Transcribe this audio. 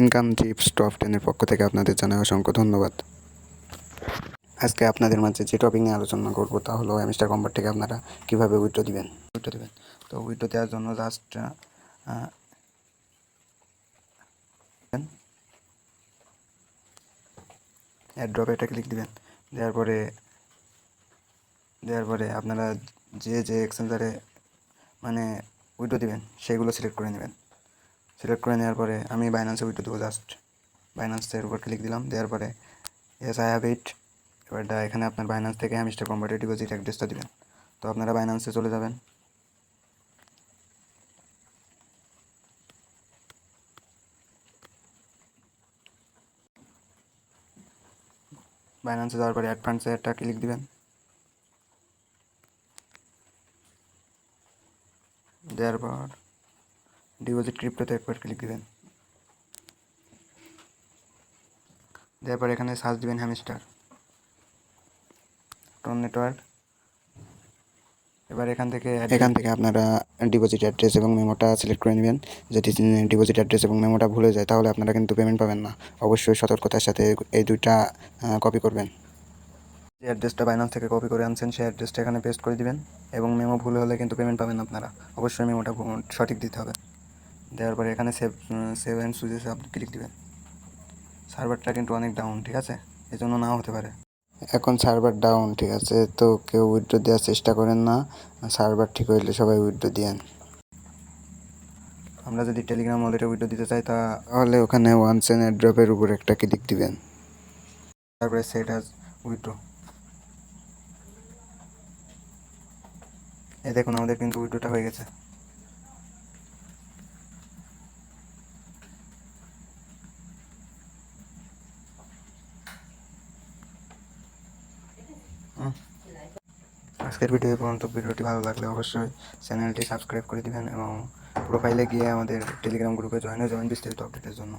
Income tips top টেনের পক্ষ থেকে আপনাদের জানাই অসংখ্য ধন্যবাদ। আজকে আপনাদের মাঝে যে টপিক নিয়ে আলোচনা করব তা হলো অ্যামিস্টার কম্পার থেকে আপনারা কীভাবে উইথড্র দিবেন? উইথড্র দিবেন। তো উইথড্র দেওয়ার জন্য জাস্ট অ্যাড্রপ এটা ক্লিক দিবেন। দেওয়ার পরে দেওয়ার পরে আপনারা যে যে এক্সেঞ্জারে মানে উইথড্র দিবেন, সেগুলো সিলেক্ট করে নেবেন। সিলেক্ট করে নেওয়ার পরে আমি বাইন্যান্সে উইথড্র দেবো জাস্ট বাইন্যান্সের উপর ক্লিক দিলাম, দেওয়ার পরে এস আই হ্যাভ ইট এবার এখানে আপনার বাইন্যান্স থেকে মিস্টার কম্পার্টেড ডিপোজিট অ্যাড্রেসটা দিবেন। তো আপনারা বাইন্যান্সে চলে যাবেন। বাইন্যান্সে যাওয়ার পরে অ্যাড ফান্ডসে একটা ক্লিক দিবেন। দেওয়ার পর ডিপোজিট ক্রিপ্টোতে একবার ক্লিক দেবেন। দেওয়ার পর এখানে সার্চ দিবেন হ্যামস্টার। টোন নেটওয়ার্ক এবার এখান থেকে এখান থেকে আপনারা ডিপোজিট অ্যাড্রেস এবং মেমোটা সিলেক্ট করে নেবেন। যদি ডিপোজিট অ্যাড্রেস এবং মেমোটা ভুলে যায় তাহলে আপনারা কিন্তু পেমেন্ট পাবেন না। অবশ্যই সতর্কতার সাথে এই দুইটা কপি করবেন। যে অ্যাড্রেসটা বাইন্যান্স থেকে কপি করে আনছেন সেই অ্যাড্রেসটা এখানে পেস্ট করে দিবেন এবং মেমো ভুল হলে কিন্তু পেমেন্ট পাবেন আপনারা। অবশ্যই মেমোটা সঠিক দিতে হবে। দেওয়ার পরে এখানে সেভ সেভ অ্যান্ড সুইচেসে আপনি ক্লিক দেবেন। সার্ভারটা কিন্তু অনেক ডাউন ঠিক আছে? এই জন্য নাও হতে পারে। এখন সার্ভার ডাউন ঠিক আছে? তো কেউ উইড্রো দেওয়ার চেষ্টা করেন না। সার্ভার ঠিক হইলে সবাই উইড্রো দিয়েন। আমরা যদি টেলিগ্রাম ওয়ালেটে উইথড্র দিতে চাই তাহলে ওখানে ওয়ান সেন ড্রপের উপর একটা ক্লিক দিবেন। তারপরে সেট আজ উইড্রো এ দেখুন আমাদের কিন্তু উইথড্রটা হয়ে গেছে। আজকের ভিডিও পর্যন্ত ভিডিওটি ভালো লাগলে অবশ্যই চ্যানেলটি সাবস্ক্রাইব করে দিবেন এবং প্রোফাইলে গিয়ে আমাদের টেলিগ্রাম গ্রুপে জয়েন হয়ে যাবেন বিস্তারিত আপডেটের জন্য।